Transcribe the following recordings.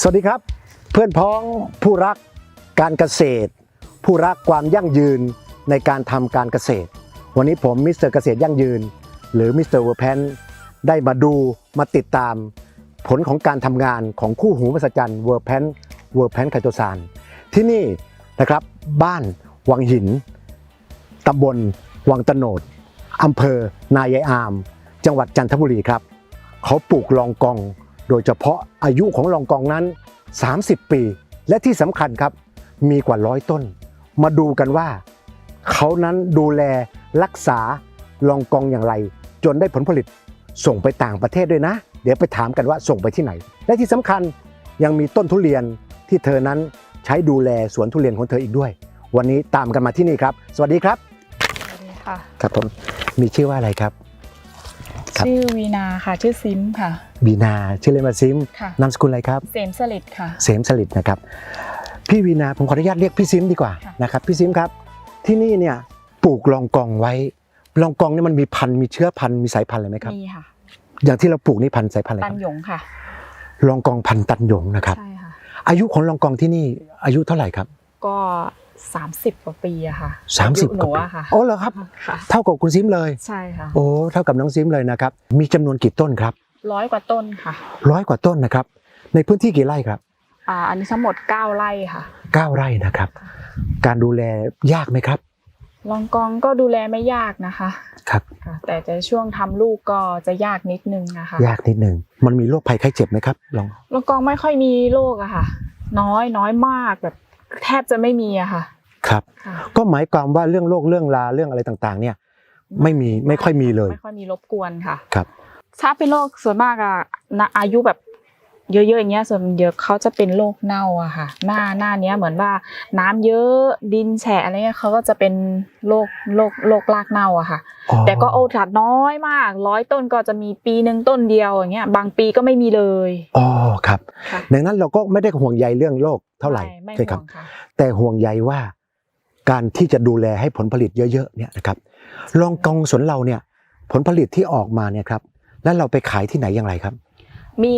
สวัสดีครับ เพื่อนพ้องผู้รักการเกษตร ผู้รักความยั่งยืนในการทำการเกษตร วันนี้ผมมิสเตอร์เกษตรยั่งยืน หรือมิสเตอร์เวอร์แพนได้มาดูมาติดตาม ผลของการทำงานของคู่หูมหัศจรรย์เวอร์แพนเวอร์แพนไคโตซานที่นี่นะครับบ้านวังหินตำบลวังตโนดอำเภอนายายอาม จังหวัดจันทบุรีครับ เขาปลูกลองกอง โดยเฉพาะอายุของลองกองนั้น 30 ปี และที่สำคัญครับ มีกว่าร้อยต้น มาดูกันว่า เขานั้นดูแลรักษาลองกองอย่างไร จนได้ผลผลิตส่งไปต่างประเทศด้วยนะ เดี๋ยวไปถามกันว่าส่งไปที่ไหน และที่สำคัญยังมีต้นทุเรียนที่เธอนั้นใช้ดูแลสวนทุเรียนของเธออีกด้วย วันนี้ตามกันมาที่นี่ครับ สวัสดีครับสวัสดีค่ะครับผมมีชื่อว่าอะไรครับ ครับ ชื่อวีนาค่ะ ชื่อซิมค่ะบีนาชื่อเล่นว่าซิมค่ะ นามสกุลอะไรครับ เสมสลิดค่ะ เสมสลิดนะครับ พี่วีนาผมขออนุญาตเรียกพี่ซิมดีกว่าค่ะ นะครับพี่ซิมครับ ที่นี่เนี่ยปลูกลองกองไว้ลองกองเนี่ยมันมีพันธุ์มีเชื้อพันธุ์มีสายพันธุ์อะไรไหมครับ มีค่ะ อย่างที่เราปลูกนี่พันธุ์สายพันธุ์อะไรตัคนรับหยงค่ะ ลองกองพันธุ์ตันหยงนะครับ ใช่ค่ะ อายุของลองกองที่นี่อายุเท่าไหร่ครับ ก็ 30 กว่าปีอะค่ะ30อายุหกนูว่าปีอะค่ะโอ้เหรอครับ ค่ะ เท่ากับคุณซิมเลย ใช่ค่ะโอ้เท่ากับน้องซิมเลยนะครับ มีจำนวนกี่ต้นครับร้อยกว่าต้นค่ะร้อยกว่าต้นนะครับ ในพื้นที่กี่ไร่ครับอ่าอันนี้ทั้งหมด 9 ไร่ค่ะ เก้าไร่นะครับ การดูแลยากไหมครับลองกองก็ดูแลไม่ยากนะคะครับ ค่ะ แต่จะช่วงทำลูกก็จะยากนิดนึงนะคะยากนิดหนึ่งมันมีโรคภัยไข้เจ็บไหมครับลอง ลองกองไม่ค่อยมีโรคอะค่ะ น้อยน้อยมากแบบ แทบจะไม่มีอะค่ะ ครับค่ะก็หมายความว่าเรื่องโรคเรื่องลาเรื่องอะไรต่างๆ เนี่ย ไม่มีไม่ค่อยมีเลย ไม่ค่อยมีรบกวนค่ะ ครับ ถ้าเป็นโรคส่วนมากอะนะอายุแบบ เยอะๆอย่างเงี้ยส่วนเยอะเขาจะเป็นโรคเน่าอะค่ะ หน้าหน้าเนี้ยเหมือนว่าน้ำเยอะดินแฉะอะไรเงี้ยเขาก็จะเป็นโรคโรคโรครากเน่าอะค่ะอ๋อแต่ก็โอ้ถัดน้อยมาก ร้อยต้นก็จะมีปีหนึ่งต้นเดียวอย่างเงี้ยบางปีก็ไม่มีเลยอ๋อครับค่ะดังนั้นเราก็ไม่ได้ห่วงใยเรื่องโรคเท่าไหร่ไม่ไม่ใช่คห่รัวบงค่ะแต่ห่วงใยว่าการที่จะดูแลให้ผลผลิตเยอะๆเนี่ยนะครับลองกองสวนเราเนี่ยผลผลิตที่ออกมาเนี่ยครับแล้วเราไปขายที่ไหนอย่างไรครับ มี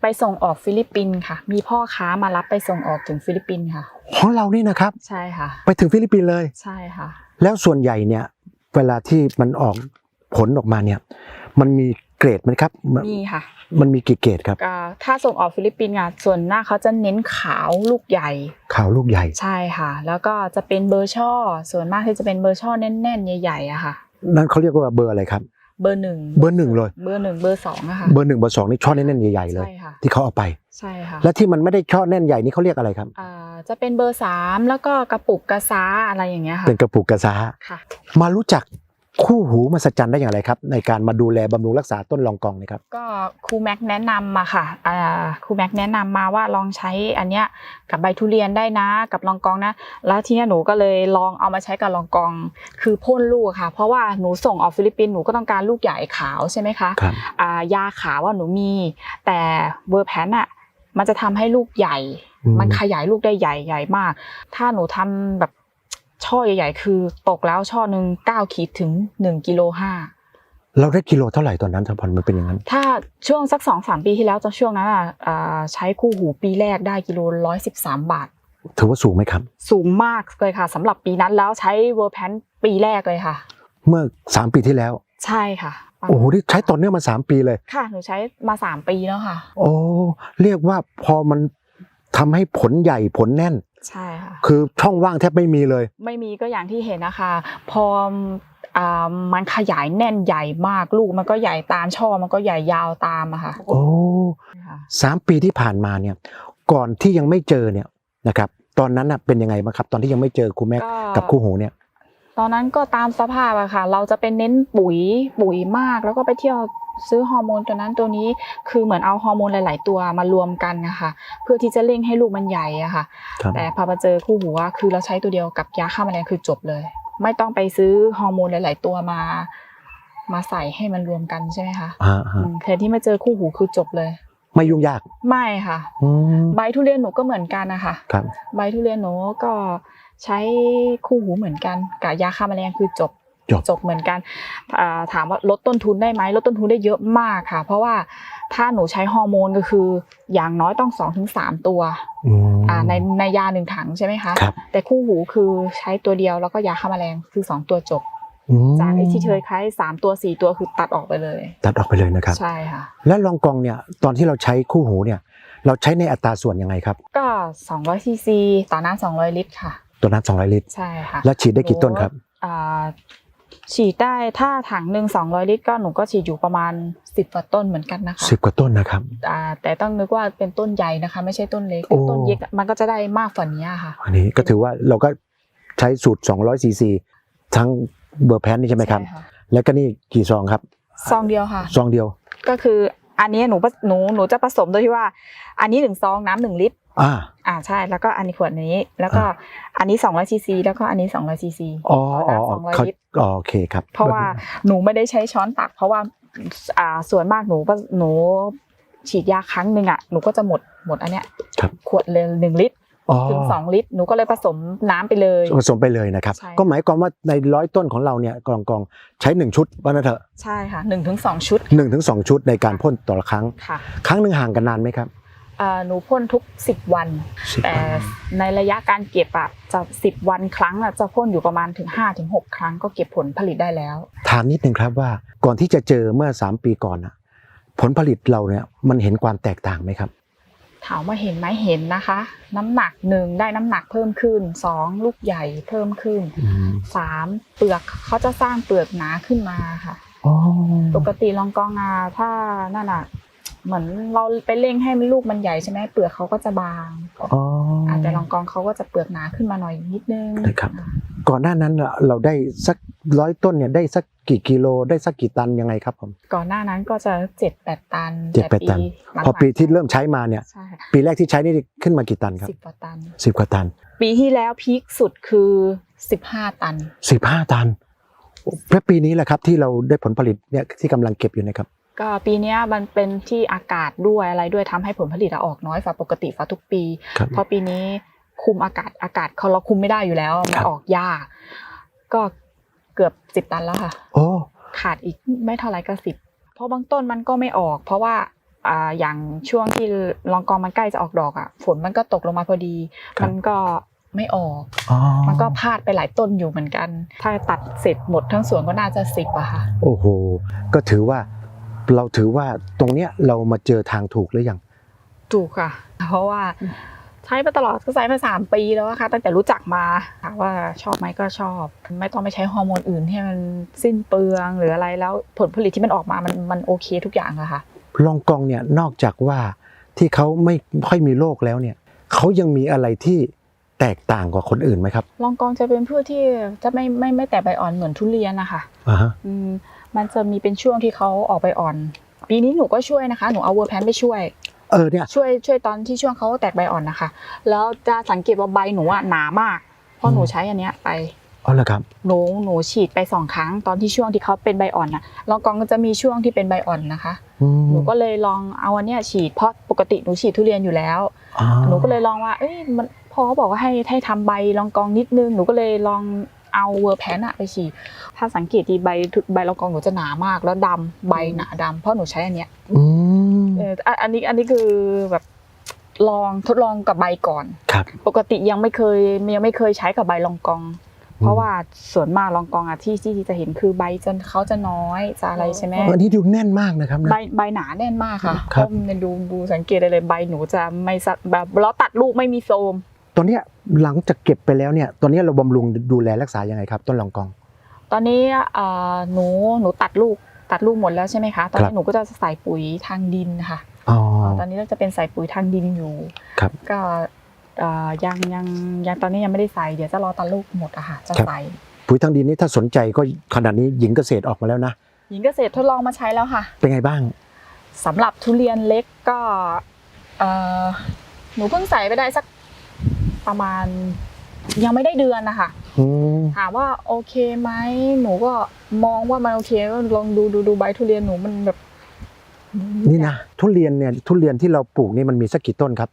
ไปส่งออกฟิลิปปินส์ค่ะ มีพ่อค้ามารับไปส่งออกถึงฟิลิปปินส์ค่ะ ของเรานี่นะครับ ใช่ค่ะ ไปถึงฟิลิปปินส์เลย ใช่ค่ะ แล้วส่วนใหญ่เนี่ยเวลาที่มันออกผลออกมาเนี่ย มันมีเกรดไหมครับ มันมีค่ะมันมีกี่เกรดครับ ก็ถ้าส่งออกฟิลิปปินส์อะส่วนหน้ากเขาจะเน้นขาวลูกใหญ่ ขาวลูกใหญ่ ใช่ค่ะ แล้วก็จะเป็นเบอร์ช่อ ส่วนมากที่จะเป็นเบอร์ช่อแน่นๆ ใหญ่ๆอะค่ะ นั่นเขาเรียกว่าเบอร์อะไรครับ เบอร์หนึ่งเบอร์หนึ่งเลย เบอร์หนึ่งเบอร์สองอะค่ะเบอร์หนึ่งเบอร์สองนี่ช่อแน่นๆใหญ่ๆเลย ใช่ค่ะที่เขาเอาไป ใช่ค่ะและที่มันไม่ได้ช่อแน่นใหญ่นี่เขาเรียกอะไรครับอ่าจะเป็นเบอร์สามแล้วก็กระปุกกระซาอะไรอย่างเงี้ยค่ะเป็นกระปุกกระซาค่ะ มารู้จัก คู่หูมหัศจรรย์ได้อย่างไรครับ ในการมาดูแลบำรุงรักษาต้นลองกองนี่ครับ ก็ครูแม็กแนะนำมาค่ะอ่าครูแม็กแนะนำมาว่าลองใช้อันเนี้ยกับใบทุเรียนได้นะกับลองกองนะ แล้วทีเนี้ยหนูก็เลยลองเอามาใช้กับลองกอง คือพ่นลูกค่ะ เพราะว่าหนูส่งออกฟิลิปปินส์หนูก็ต้องการลูกใหญ่ขาวใช่ไหมคะครับอ่ายาขาวว่าหนูมี แต่เวอร์แพนอะมันจะทำให้ลูกใหญ่อืมมันขยายลูกได้ใหญ่ใหญ่มาก ถ้าหนูทำแบบ ช่อใหญ่ ๆ คือตกแล้วช่อหนึ่งเก้าขีดถึงหนึ่งกิโลห้าเราได้กิโลเท่าไหร่ตอนนั้นถ้าพอมันเป็นอย่างนั้น ถ้าช่วงสักสองสามปีที่แล้วตอนช่วงนั้นอะอ่าใช้คู่หูปีแรกได้กิโลร้อยสิบสามบาท ถือว่าสูงไหมครับ สูงมากเลยค่ะสำหรับปีนั้นแล้วใช้เวอร์แพนปีแรกเลยค่ะ เมื่อ3ปีที่แล้ว ใช่ค่ะโอ้โหนี่ใช้ต่อเนื่องมา3ปีเลยค่ะหนูใช้มาสามปีแล้วค่ะ โอ้เรียกว่าพอมันทำให้ผลใหญ่ผลแน่น ใช่ค่ะ คือช่องว่างแทบไม่มีเลย ไม่มีก็อย่างที่เห็นนะคะ พออ่ามันขยายแน่นใหญ่มากลูกมันก็ใหญ่ตามช่อมันก็ใหญ่ยาวตามอะค่ะ โอ้ค่ะสามปีที่ผ่านมาเนี่ย ก่อนที่ยังไม่เจอเนี่ยนะครับ ตอนนั้นน่ะเป็นยังไงบ้างครับ ตอนที่ยังไม่เจอครูแม็กกับคู่หูเนี่ย ตอนนั้นก็ตามสภาพอะค่ะ เราจะเป็นเน้นปุ๋ยปุ๋ยมากแล้วก็ไปเที่ยว ซื้อฮอร์โมนตัวนั้นตัวนี้คือเหมือนเอาฮอร์โมนหลาย ๆ ตัวมารวมกันนะคะเพื่อที่จะเร่งให้ลูกมันใหญ่อะค่ะครับแต่พอมาเจอคู่หูอะคือเราใช้ตัวเดียวกับยาฆ่าแมลงคือจบเลย ไม่ต้องไปซื้อฮอร์โมนหลาย ๆ ตัวมา มาใส่ให้มันรวมกันใช่ไหมคะอ่าอืฮะมแต่ที่มาเจอคู่หูคือจบเลย ไม่ยุ่งยาก ไม่ค่ะอืมใบทุเรียนหนูก็เหมือนกันนะคะครับใบทุเรียนหนูก็ใช้คู่หูเหมือนกันกับยาฆ่าแมลงคือจบ จบจบเหมือนกันอ่าถามว่าลดต้นทุนได้ไหมลดต้นทุนได้เยอะมากค่ะ เพราะว่าถ้าหนูใช้ฮอร์โมนก็คือ อย่างน้อยต้อง2อถึงสตัวอืมอ่าในในยาหนึ่งถังใช่ไหมคะครับแต่คู่หูคือใช้ตัวเดียวแล้วก็ยาฆ่าแมลงคือ2ตัวจบอืมจากไอ้ที่เคยใช้สามตัวสี่ตัวคือตัดออกไปเลย ตัดออกไปเลยนะครับใช่ค่ะแล้วลองกองเนี่ยตอนที่เราใช้คู่หูเนี่ย เราใช้ในอัตราส่วนยังไงครับ ก็200ซีซีต่อน้ำ200 ลิตรค่ะ ตัวนั้น200 ลิตรใช่ค่ะแล้วฉีดได้กี่ต้นครับอ่า ฉีดได้ถ้าถังหนึ่ง200ลิตรก็หนูก็ฉีดอยู่ประมาณ10กว่าต้นเหมือนกันนะคะสิบกว่าต้นนะครับอ่าแต่ต้องนึกว่าเป็นต้นใหญ่นะคะ ไม่ใช่ต้นเล็กโอ้ต้นเล็กมันก็จะได้มากกว่านี้ค่ะ อันนี้ก็ถือว่าเราก็ใช้สูตร200ซีซีทั้งเบอร์แพนนี่ใช่ไหมครับใช่ค่ะแล้วก็นี่กี่ซองครับซองเดียวค่ะซองเดียวก็คืออันนี้หนูผสหนูหนูจะผสมโดยที่ว่า อันนี้หนึ่งซองน้ำหนึ่งลิตร อ่าอ่าใช่แล้วก็อันนี้ขวดนี้ แล้วก็อันนี้200ซีซีแล้วก็อันนี้200ซีซีอ๋ออ๋ออ๋อสองร้อยเขาลิตรอ๋อโอเคครับ เพราะว่าหนูไม่ได้ใช้ช้อนตัก เพราะว่าอ่าส่วนมากหนูก็หนูฉีดยาครั้งหนึ่งอะหนูก็จะหมดหมดอันเนี้ยครับขวดเลยหนึ่งลิตรอ๋อถึงสองลิตรหนูก็เลยผสมน้ำไปเลยผสมไปเลยนะครับใช่ก็หมายความว่าในร้อยต้นของเราเนี่ยกล่องกองใช้หนึ่งชุดว่านั่นเถอะใช่ค่ะหนึ่งถึงสองชุดหนึ่งถึงสองชุดในการพ่นต่อละครั้งค่ะครั้งหนึ่งห่างกันนานไหมครับอ่า หนูพ่นทุกสิบวันสิบแต่วันในระยะการเก็บอะจะสิบวันครั้งอะจะพ่นอยู่ประมาณถึงห้าถึงหกครั้งก็เก็บผลผลิตได้แล้ว ถามนิดนึงครับว่าก่อนที่จะเจอเมื่อ 3 ปีก่อนนะผลผลิตเราเนี่ยมันเห็นความแตกต่างไหมครับ ถามว่าเห็นไหมเห็นนะคะ น้ำหนักหนึ่งได้น้ำหนักเพิ่มขึ้นสองลูกใหญ่เพิ่มขึ้นสามเปลือกเขาจะสร้างเปลือกหนาขึ้นมาค่ะอ๋อปกติลองกองอาถ้านั่นอะ เหมือนเราไปเร่งให้มันลูกมันใหญ่ใช่ไหมเปลือกเขาก็จะบางอ๋อออาจจะลองกองเขาก็จะเปลือกหนาขึ้นมาหน่อยนิดนึงนะครับ ก่อนหน้านั้นน่ะเราได้สักร้อยต้นเนี่ยได้สักกี่กิโลได้สักกี่ตันยังไงครับผมก่อนหน้านั้นก็จะเจ็ดแปดตันเจ็ดแปดตันหลังๆพอปีที่เริ่มใช้มาเนี่ยใช่ค่ะปีแรกที่ใช้นี่ขึ้นมากี่ตันครับสิบกว่าตันสิบกว่าตัน ปีที่แล้วพีคสุดคือสิบห้าตันสิบห้าตันแล้วปีนี้แหละครับที่เราได้ผลผลิตเนี่ยที่กำลังเก็บอยู่นะครับ ก็ปีเนี้ยมันเป็นที่อากาศด้วยอะไรด้วยทำให้ผลผลิตอะออกน้อยฝ่าปกติฝ่าทุกปีครับเพราะปีนี้คุมอากาศอากาศเขาเราคุมไม่ได้อยู่แล้วมันครับออกยากก็เกือบสิบตันแล้วค่ะโอ้ขาดอีกไม่เท่าไรก็สิบเพราะบางต้นมันก็ไม่ออก เพราะว่าอ่าอย่างช่วงที่ลองกองมันใกล้จะออกดอกอะฝนมันก็ตกลงมาพอดี มันก็ไม่ออกอ๋อมันก็พลาดไปหลายต้นอยู่เหมือนกัน ถ้าตัดเสร็จหมดทั้งสวนก็น่าจะสิบอะค่ะโอ้โหก็ถือว่า เราถือว่าตรงเนี้ยเรามาเจอทางถูกหรือยังถูกค่ะ เพราะว่าใช้มาตลอดก็ใช้มาสามปีแล้วอะค่ะตั้งแต่รู้จักมาถามว่าชอบไหมก็ชอบ ไม่ต้องไปใช้ฮอร์โมนอื่นให้มันสิ้นเปลืองหรืออะไรแล้วผลผลิตที่มันออกมามันมันโอเคทุกอย่างอะค่ะลองกองเนี่ยนอกจากว่าที่เขาไม่ค่อยมีโรคแล้วเนี่ยเขายังมีอะไรที่ แตกต่างกว่าคนอื่นไหมครับ ลองกองจะเป็นพืชที่จะไม่ไม่ไม่แตกใบอ่อนเหมือนทุเรียนนะคะอ่าฮะอืมมันจะมีเป็นช่วงที่เขาออกใบอ่อน ปีนี้หนูก็ช่วยนะคะ หนูเอาเวอร์แพนไปช่วย เออเนี่ย ช่วยช่วยตอนที่ช่วงเขาแตกใบอ่อนนะคะ แล้วจะสังเกตว่าใบหนูอะหนามาก เพราะหนูใช้อันเนี้ยไปอ๋อเหรอครับ หนูหนูฉีดไปสองครั้งตอนที่ช่วงที่เขาเป็นใบอ่อนน่ะลองกองก็จะมีช่วงที่เป็นใบอ่อนนะคะ อืมหนูก็เลยลองเอาอันเนี้ยฉีดเพราะปกติหนูฉีดทุเรียนอยู่แล้วอ๋อหนูก็เลยลองว่า เอ้ยมัน พอเขาบอกว่าให้ให้ทำใบลองกองนิดนึงหนูก็เลยลองเอาเวอร์แพนอะไปฉีดถ้าสังเกตดีใบใบลองกองหนูจะหนามาก แล้วดำใบหนาดำเพราะหนูใช้อันเนี้ยอืมเอออันอันนี้อันนี้คือแบบลองทดลองกับใบก่อนครับ ปกติยังไม่เคยยังไม่เคยใช้กับใบลองกอง เพราะว่าส่วนมากลองกองอะที่ที่ที่จะเห็นคือใบจนเขาจะน้อยจะอะไรใช่ไหมเอออันนี้ดูแน่นมากนะครับนะใบใบหนาแน่นมากค่ะครับเพราะมันดูดูสังเกตได้เลยใบหนูจะไม่สะแบบแล้วตัดลูกไม่มีโทรม ตอนเนี้ยหลังจากเก็บไปแล้วเนี่ยตอนเนี้ยเราบำรุงดูแลรักษายังไงครับ ต้นลองกอง ตอนนี้เอ่อหนูหนูตัดลูกตัดลูกหมดแล้วใช่ไหมคะตอนครันี้บหนูก็จะใส่ปุ๋ยทางดินค่ะอ๋อตอนนี้เราจะเป็นใส่ปุ๋ยทางดินอยู่ครับก็เอ่อยังยังยังตอนนี้ยังไม่ได้ใส่เดี๋ยวจะรอตัดลูกหมดอะค่ะจะครับใส่ปุ๋ยทางดินนี่ถ้าสนใจก็ขนาดนี้หญิงเกษตรออกมาแล้วนะหญิงเกษตรทดลองมาใช้แล้วค่ะ เป็นไงบ้างสำหรับทุเรียนเล็กก็เอ่อหนูเพิ่งใส่ไปได้สัก ประมาณ ยังไม่ได้เดือนนะคะอืมถามว่าโอเคไหมหนูก็มองว่ามันโอเคก็ลองดูดูดูใบทุเรียนหนูมันแบบนี่นะทุเรียนเนี่ยทุเรียนที่เราปลูกนี่มันมีสักกี่ต้นครับ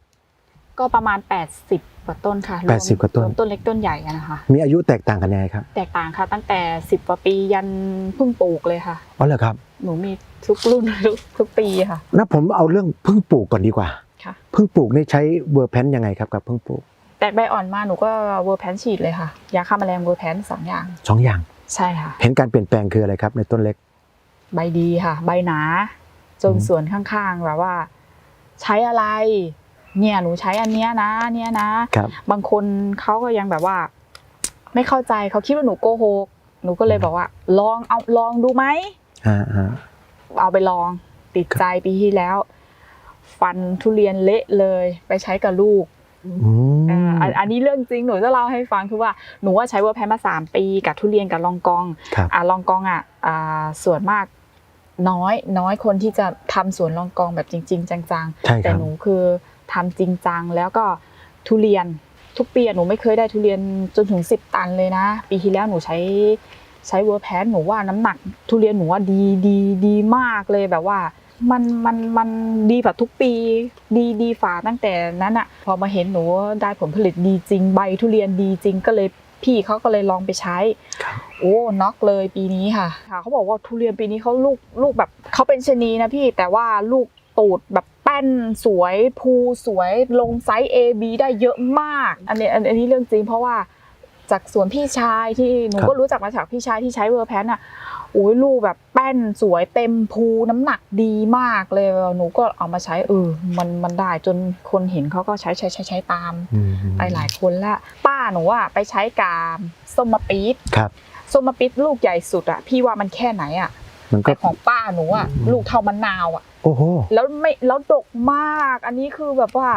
ก็ประมาณ 80กว่าต้นค่ะรแปดสิบกว่าต้น รมต้นเล็กต้นใหญ่กันนะคะ มีอายุแตกต่างกันยังไงครับแตกต่างค่ะ ตั้งแต่ 10กว่าปียันเพิ่งปลูกเลยค่ะ อ๋อเหรอครับหนูมีทุกรุ่น ทุกทุกปีค่ะ นะผมเอาเรื่องเพิ่งปลูกก่อนดีกว่าค่ะ เพิ่งปลูกนี่ใช้เวอร์แพนยังไงครับกับเพิ่งปลูก แตกใบอ่อนมาหนูก็เวอร์แพนฉีดเลยค่ะยาฆ่าแมลงเวอร์แพนสองอย่างสองอย่าง ใช่ค่ะ เห็นการเปลี่ยนแปลงคืออะไรครับ ในต้นเล็ก ใบดีค่ะ ใบหนา จนอืมส่วนข้างๆแบบว่า ใช้อะไร เนี่ยหนูใช้อันเนี้ยนะ เนี่ยนะครับบางคนเขาก็ยังแบบว่า ไม่เข้าใจเขาคิดว่าหนูโกหกหนูก็เลยบอกว่า ลองเอาลองดูไหมอ่าอ่าเอาไปลองติดใจปีที่แล้ว ฟันทุเรียนเละเลย ไปใช้กับลูก อืมอ่าอันอันนี้เรื่องจริงหนูจะเล่าให้ฟังคือว่าหนูว่าใช้เวอร์แพนมาสามปีกับทุเรียนกับลองกองครับอ่าลองกองอะอ่าส่วนมากน้อยน้อยคนที่จะทำสวนลองกองแบบจริง ๆ จังใช่ๆคแต่รับหนูคือทำจริงจังแล้วก็ทุเรียนทุกปีอะหนูไม่เคยได้ทุเรียนจนถึง10ตันเลยนะ ปีที่แล้วหนูใช้ใช้เวอร์แพนหนูว่าน้ำหนักทุเรียนหนูว่าดีดีดีมากเลยแบบว่า มันมันมันดีกว่าทุกปี ดีดีฝ่าตั้งแต่นั้นอะพอมาเห็นหนูได้ผลผลิตดีจริงใบทุเรียนดีจริงก็เลยพี่เขาก็เลยลองไปใช้ครับโอ้น็อกเลยปีนี้ค่ะค่ะเขาบอกว่าทุเรียนปีนี้เขาลูกลูกแบบเขาเป็นชะนีนะพี่แต่ว่าลูกตูดแบบแป้นสวยภูสวยลงไซส์ A B ได้เยอะมาก อันนี้อันอันนี้เรื่องจริงเพราะว่าจากสวนพี่ชายที่หนูครับก็รู้จักมาจากพี่ชายที่ใช้เวอร์แพนอะ โอ้ยลูกแบบแป้นสวยเต็มภูน้ำหนักดีมากเลยหนูก็เอามาใช้เออมันมันได้จนคนเห็นเขาก็ใช้ใช้ใช้ใช้ตามอืมไปหลายคนละป้าหนูอะไปใช้กามส้มมะปี๊ดครับส้มมะปิดลูกใหญ่สุดอะพี่ว่ามันแค่ไหนอะมันก็แต่ของป้าหนูอะอืมลูกเท่ามะนาวอะโอ้โหแล้วไม่แล้วดกมาก อันนี้คือแบบว่า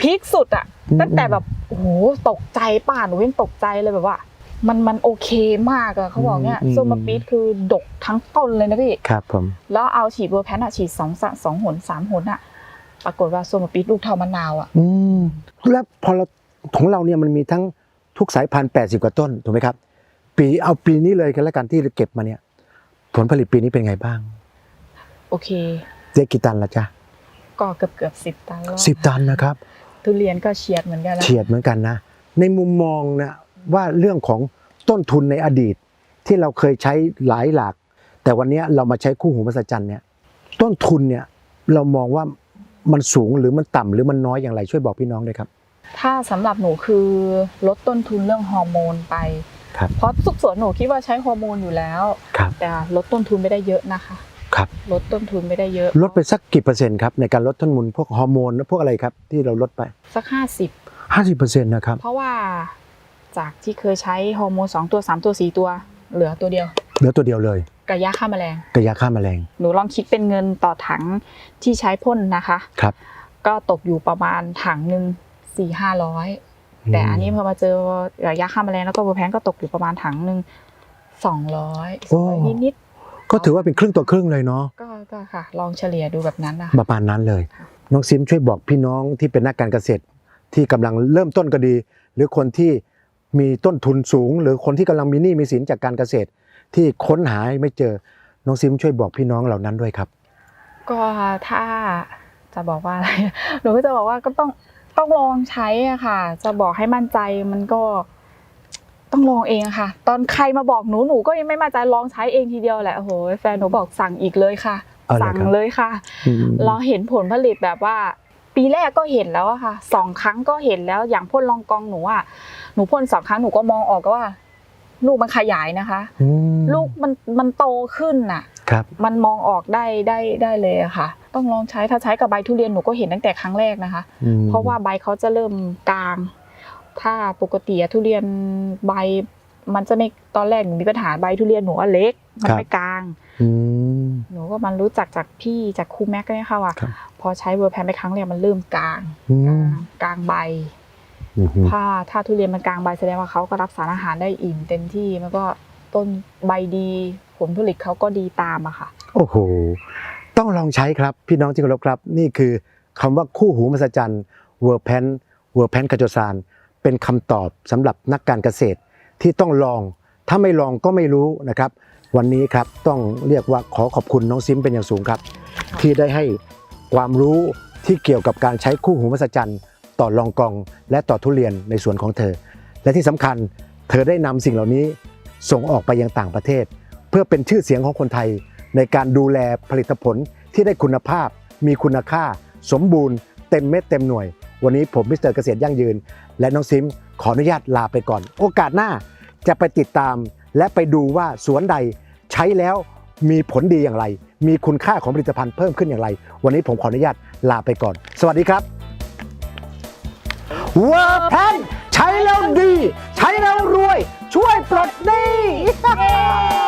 พีคสุดอะอืมตั้งแต่แบบโอ้โหตกใจป้าหนูยังตกใจเลยแบบว่า มันมันโอเคมากอะเขาบอกเนี่ยส้มมะปิดคือดกทั้งต้นเลยนะพี่ ครับผม แล้วเอาฉีดเบอร์แพนอะฉีดสองสสองหนสามหนอะปรากฏว่าส้มมะปิดลูกเท่ามะนาวอะอืมแล้วพอเราของเราเนี่ยมันมีทั้งทุกสายพันธุ์80 กว่าต้นถูกไหมครับ ปีเอาปีนี้เลยกันแล้วกันที่เก็บมาเนี่ย ผลผลิตปีนี้เป็นไงบ้างโอเค ได้กี่ตันละจ๊ะก็เกือบเกือบสิบตันแล้วสิบตันนะครับ ทุเรียนก็เฉียดเหมือนกันนะเฉียดเหมือนกันนะ ในมุมมองนะ ว่าเรื่องของต้นทุนในอดีตที่เราเคยใช้หลายหลัก แต่วันนี้เรามาใช้คู่หูมหัศจรรย์เนี่ยต้นทุนเนี่ยเรามองว่ามันสูงหรือมันต่ำหรือมันน้อยอย่างไรช่วยบอกพี่น้องด้วยครับ ถ้าสำหรับหนูคือลดต้นทุนเรื่องฮอร์โมนไปครับเพราะทุกส่วนหนูคิดว่าใช้ฮอร์โมนอยู่แล้วครับแต่ลดต้นทุนไม่ได้เยอะนะคะครับลดต้นทุนไม่ได้เยอะ ลดไปสักกี่เปอร์เซ็นต์ครับในการลดต้นทุนพวกฮอร์โมนพวกอะไรครับที่เราลดไปสักห้าสิบ50เปอร์เซ็นต์นะครับเพราะว่า จากที่เคยใช้ฮอร์โมนสองตัวสามตัวสี่ตัว เหลือตัวเดียว เหลือตัวเดียวเลยกับยาฆ่าแมลงกับยาฆ่าแมลง หนูลองคิดเป็นเงินต่อถังที่ใช้พ่นนะคะครับ ก็ตกอยู่ประมาณถังหนึ่งสี่ห้าร้อยแต่อันนี้พอมาเจอยาฆ่าแมลงแล้วก็เวอร์แพนก็ตกอยู่ประมาณถังหนึ่งสองร้อยโอ้นิดนิดก็ถือว่าเป็นครึ่งต่อครึ่งเลยเนาะๆก็ก็ค่ะ ลองเฉลี่ยดูแบบนั้นนะคะประมาณนั้นเลย น้องซิมช่วยบอกพี่น้องที่เป็นนักการเกษตรที่กำลังเริ่มต้นก็ดี หรือคนที่ มีต้นทุนสูง หรือคนที่กำลังมีหนี้มีสินจากการเกษตร ที่ค้นหาไม่เจอน้องซิมช่วยบอกพี่น้องเหล่านั้นด้วยครับ ก็ถ้าจะบอกว่าอะไรหนูก็จะบอกว่าก็ต้องต้องลองใช้อะค่ะ จะบอกให้มั่นใจมันก็ต้องลองเองอะค่ะ ตอนใครมาบอกหนูหนูก็ยังไม่มั่นใจลองใช้เองทีเดียวแหละโอ้โหแฟนหนูบอกสั่งอีกเลยค่ะเอาเลยครับสั่งเลยค่ะอืมเราเห็นผลผลิตแบบว่า ปีแรกก็เห็นแล้วอะค่ะสองครั้งก็เห็นแล้วอย่างพ่นลองกองหนูอะหนูพ่นสองครั้งหนูก็มองออกว่า ลูกมันขยายนะคะอืมลูกมันมันโตขึ้นน่ะครับมันมองออกได้ได้ได้เลยอะค่ะ ต้องลองใช้ถ้าใช้กับใบทุเรียนหนูก็เห็นตั้งแต่ครั้งแรกนะคะอืมเพราะว่าใบเขาจะเริ่มกลาง ถ้าปกติอะทุเรียนใบ มันจะไม่ตอนแรกหนูมีปัญหาใบทุเรียนหนูอะเล็กมันไม่กลางอืมหนูก็มันรู้จักจากพี่จากครูแม็กเนี่ยค่ะว่าครับพอใช้เวอร์แพนไปครั้งแรกมันเริ่มกลางอืกลางมกลางใบอืมถ้าถ้าทุเรียนมันกลางใบแสดงว่าเขาก็รับสารอาหารได้อิ่มเต็มที่มันก็ต้นใบดีผลผลิตเขาก็ดีตามอะค่ะ โอ้โห ต้องลองใช้ครับพี่น้องที่เคารพครับ นี่คือคำว่าคู่หูมหัศจรรย์เวอร์แพนเวอร์แพนกระโจซานเป็นคำตอบสำหรับนักการเกษตร ที่ต้องลอง ถ้าไม่ลองก็ไม่รู้นะครับ วันนี้ครับต้องเรียกว่าขอขอบคุณน้องซิมเป็นอย่างสูงครับ ที่ได้ให้ความรู้ที่เกี่ยวกับการใช้คู่หูมหัศจรรย์ต่อลองกองและต่อทุเรียนในสวนของเธอ และที่สำคัญเธอได้นำสิ่งเหล่านี้ส่งออกไปยังต่างประเทศ เพื่อเป็นชื่อเสียงของคนไทย ในการดูแลผลิตผลที่ได้คุณภาพ มีคุณค่า สมบูรณ์ เต็มเม็ดเต็มหน่วย วันนี้ผมมิสเตอร์เกษตรยั่งยืน และน้องซิมขออนุญาตลาไปก่อน โอกาสหน้าจะไปติดตาม และไปดูว่าสวนใดใช้แล้วมีผลดีอย่างไร มีคุณค่าของผลิตภัณฑ์เพิ่มขึ้นอย่างไร วันนี้ผมขออนุญาตลาไปก่อน สวัสดีครับวอร์แพนใช้แล้วดี ใช้แล้วรวย ช่วยปลดหนี้